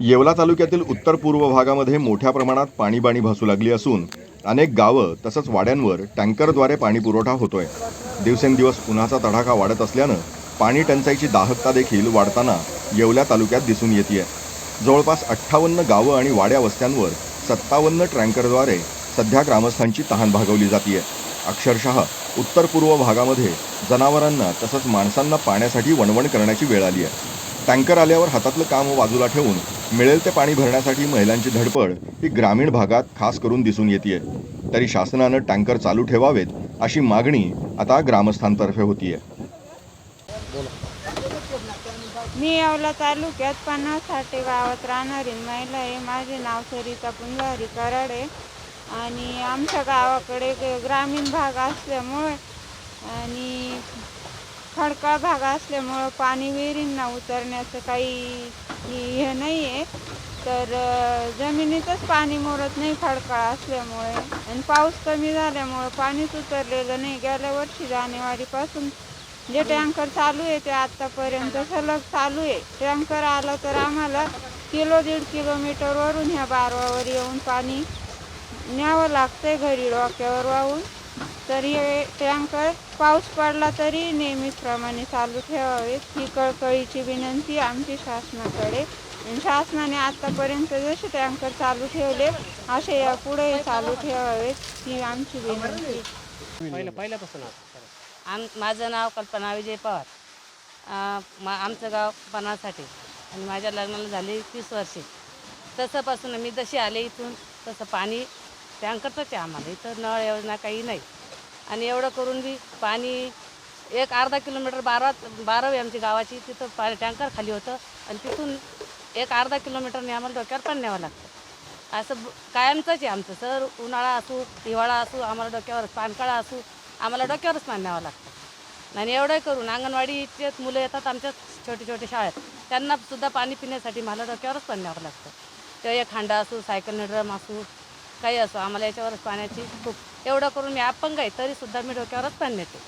येवला तालुक्यातील उत्तर पूर्व भागामध्ये मोठ्या प्रमाणात पाणीबाणी भासू लागली असून अनेक गावं तसंच वाड्यांवर टँकरद्वारे पाणी पुरवठा होतोय. दिवसेंदिवस उन्हाचा तडाखा वाढत असल्यानं पाणी टंचाईची दाहकता देखील वाढताना येवला तालुक्यात दिसून येते जवळपास अठ्ठावन्न गावं आणि वाड्या वस्त्यांवर सत्तावन्न टँकरद्वारे सध्या ग्रामस्थांची तहान भागवली जाते अक्षरशः उत्तर पूर्व भागामध्ये जनावरांना तसंच माणसांना पाण्यासाठी वणवण करण्याची वेळ आली आहे टँकर आल्यावर हातातलं काम बाजूला ठेवून मिळेल ते पाणी भरण्यासाठी महिलांची धडपड ही ग्रामीण भागात खास करून दिसून येते तरी शासनानं टँकर चालू ठेवावेत अशी मागणी आता ग्रामस्थांतर्फे होतीये. मी यावला तालुक्यात पन्नास साठे गावात राहणारी महिला आहे. माझे नाव सरिता पुंजारी आहे आणि आमच्या गावाकडे ग्रामीण भाग असल्यामुळे आणि खडकाळ भाग असल्यामुळं पाणी विहिरींना उतरण्याचं काही आहे तर जमिनीतच पाणी मोरत नाही खडकाळ असल्यामुळे. आणि पाऊस कमी झाल्यामुळं पाणीच उतरलेलं नाही. गेल्या वर्षी जानेवारीपासून जे टँकर चालू आहे ते आत्तापर्यंत सलग चालू आहे. टँकर आलं तर आम्हाला किलो दीड किलोमीटरवरून ह्या बारवावर येऊन पाणी न्यावं लागतंय घरी डोक्यावर वाहून. तर हे टँकर पाऊस पडला तरी नेहमीप्रमाणे चालू ठेवावेत ही कळकळीची विनंती आमची शासनाकडे. आणि शासनाने आत्तापर्यंत जसे टँकर चालू ठेवले असे यापुढे चालू ठेवावेत ही आमची विनंती. पहिलं पहिल्यापासून आम माझं नाव कल्पना विजय पवार. मा आमचं गाव पन्हाळसाठी. आणि माझ्या लग्नाला झाले तीस वर्षे. तसंपासून मी जशी आले इथून तसं पाणी टँकरचंच आहे आम्हाला इथं नळ योजना काही नाही. आणि एवढं करून बी पाणी एक अर्धा किलोमीटर बारा बारावी आमची गावाची तिथं पाणी टँकर खाली होतं आणि तिथून एक अर्धा किलोमीटरने आम्हाला डोक्यावर पण न्यावं लागतं. असं ब- कायमचंच आहे आमचं. सर उन्हाळा असू हिवाळा असू आम्हाला डोक्यावर पानकाळा असू आम्हाला डोक्यावरच पाणी न्यावं लागतं. आणि एवढं करून अंगणवाडीचेच मुलं येतात आमच्याच छोटे छोटे शाळेत. त्यांना सुद्धा पाणी पिण्यासाठी मला डोक्यावरच पाणी न्यावं लागतं. ते एक हांडा असू सायकल ड्रम असू काही असो आम्हाला याच्यावरच पाण्याची खूप एवढं करून मी अपंग आहे तरीसुद्धा मी डोक्यावरच पाणी नेते.